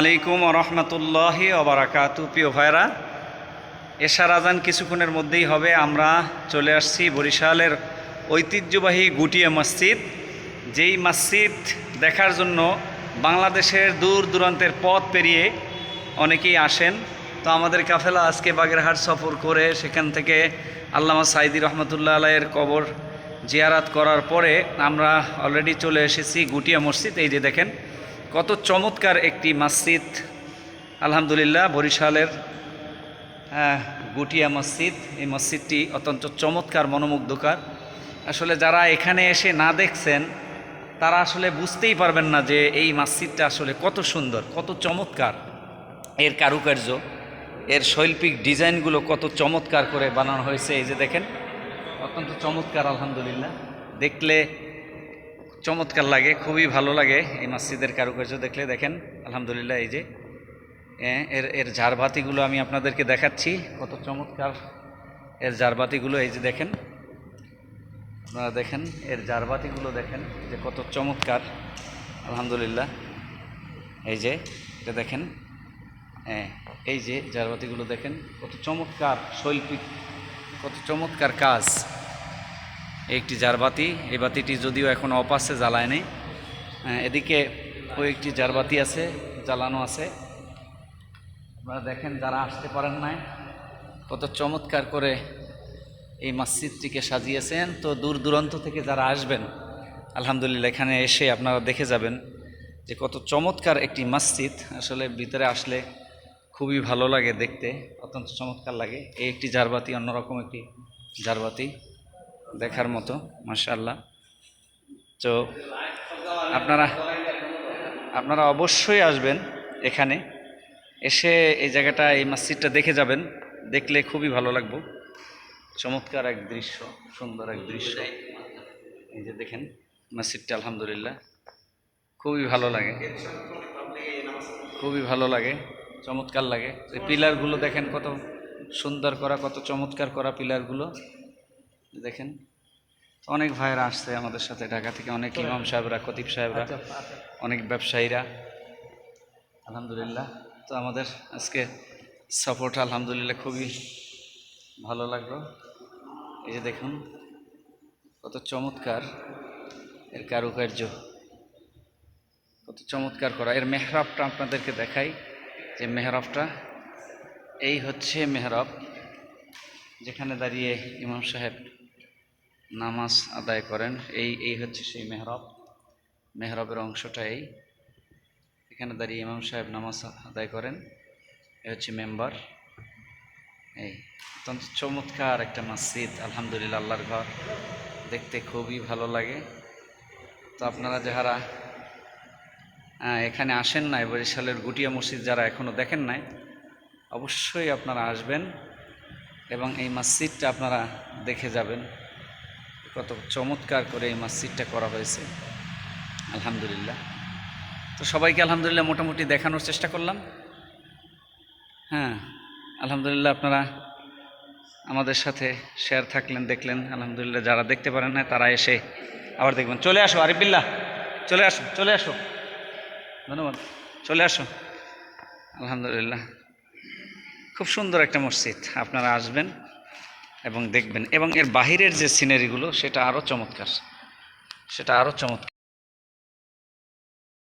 আলাইকুম রহমতুল্লাহি ওবরাকাতু, প্রিয় ভাইরা এশার আজান কিছুক্ষণের মধ্যেই হবে। আমরা চলে আসছি বরিশালের ঐতিহ্যবাহী গুটিয়া মসজিদ। যেই মসজিদ দেখার জন্য বাংলাদেশের দূর দূরান্তের পথ পেরিয়ে অনেকেই আসেন। তো আমাদের কাফেলা আজকে বাগেরহাট সফর করে সেখান থেকে আল্লামা সাইদি রহমতুল্লাহ আলাইয়ের কবর জিয়ারাত করার পরে আমরা অলরেডি চলে এসেছি গুটিয়া মসজিদ। এই যে দেখেন কত চমৎকার একটি মসজিদ। আলহামদুলিল্লাহ বরিশালের আহ, গুটিয়া মসজিদ। এই মসজিদটি অত্যন্ত চমৎকার মনোমুগ্ধকর। আসলে যারা এখানে এসে না দেখছেন তারা আসলে বুঝতেই পারবেন না যে এই মসজিদটা আসলে কত সুন্দর কত চমৎকার। এর কারুকার্য এর শৈল্পিক ডিজাইনগুলো কত চমৎকার করে বানানো হয়েছে। এই যে দেখেন অত্যন্ত চমৎকার আলহামদুলিল্লাহ। দেখলে চমৎকার লাগে, খুবই ভালো লাগে এই মসজিদের কারুকার্য দেখলে। দেখেন, আলহামদুলিল্লাহ এই যে এর এর ঝাড়বাতিগুলো আমি আপনাদেরকে দেখাচ্ছি, কত চমৎকার। এর ঝাড়বাতিগুলো এই যে দেখেন, আপনারা দেখেন, এর ঝাড়বাতিগুলো দেখেন, যে কত চমৎকার, আলহামদুলিল্লাহ। এই যে, এটা দেখেন হ্যাঁ এই যে ঝাড়বাতিগুলো দেখেন, কত চমৎকার শৈল্পিক, কত চমৎকার কাজ। একটি জারবাতি এই বাতিটি যদিও এখন আছে জ্বালায় নেই। এদিকে ওই একটি জারবাতি আছে, জ্বালানো আছে। আপনারা দেখেন যারা আসতে পারেন নাই, কত চমৎকার করে এই মসজিদটিকে সাজিয়েছেন। তো দূর দূরান্ত থেকে যারা আসবেন, আলহামদুলিল্লাহ, এখানে এসে আপনারা দেখে যাবেন যে কত চমৎকার একটি মসজিদ। আসলে ভিতরে আসলে খুবই ভালো লাগে দেখতে, অত্যন্ত চমৎকার লাগে। এই একটি জারবাতি, অন্যরকম একটি জারবাতি। দেখার মতো, মাশাআল্লাহ। তো আপনারা আপনারা অবশ্যই আসবেন এখানে। এসে এই জায়গাটা, এই মসজিদটা দেখে যাবেন। দেখলে খুবই ভালো লাগবে। চমৎকার এক দৃশ্য, সুন্দর এক দৃশ্য। এই যে দেখেন, মসজিদটা আলহামদুলিল্লাহ। খুবই ভালো লাগে। খুবই ভালো লাগে, চমৎকার লাগে। এই পিলারগুলো দেখেন কত সুন্দর করা, কত চমৎকার করা পিলারগুলো। দেখেন অনেক ভাইয়েরা আসছে আমাদের সাথে ঢাকা থেকে অনেক ইমাম সাহেবরা খতিব সাহেবরা অনেক ব্যবসায়ীরা। আলহামদুলিল্লাহ। তো আমাদের আজকে সাপোর্ট আলহামদুলিল্লাহ খুবই ভালো লাগল। এই যে দেখুন কত চমৎকার এর কারুকার্য। কত চমৎকার করা। এর মেহরাবটা আপনাদেরকে দেখাই যে মেহরাবটা এই হচ্ছে মেহরাব যেখানে দাঁড়িয়ে ইমাম সাহেব নামাজ আদায় করেন। এই এই হচ্ছে সেই মেহরাব। মেহরাবের অংশটা এই। এখানে দাঁড়িয়ে ইমাম সাহেব নামাজ আদায় করেন। এ হচ্ছে মেম্বার। এই, অত্যন্ত চমৎকার একটা মসজিদ। আলহামদুলিল্লাহ, আল্লাহর ঘর। দেখতে খুবই ভালো লাগে। তো আপনারা যারা এখানে আসেন নাই, বরিশালের গুটিয়া মসজিদ যারা এখনও দেখেন নাই, অবশ্যই আপনারা আসবেন এবং এই মসজিদটা আপনারা দেখে যাবেন। কত চমৎকার করে এই মসজিদটা করা হয়েছে। আলহামদুলিল্লাহ। তো সবাইকে আলহামদুলিল্লাহ মোটামুটি দেখানোর চেষ্টা করলাম। হ্যাঁ আলহামদুলিল্লাহ আপনারা আমাদের সাথে শেয়ার থাকলেন, দেখলেন। আলহামদুলিল্লাহ যারা দেখতে পারেন না তারা এসে আবার দেখবেন। চলে আসো, আরিফবিল্লাহ। চলে আসো চলে আসো। ধন্যবাদ। চলে আসো। আলহামদুলিল্লাহ। খুব সুন্দর একটা মসজিদ। আপনারা আসবেন। এবং দেখবেন এবং এর বাহিরের যে সিনারিগুলো সেটা আরও চমৎকার। সেটা আরও চমৎকার।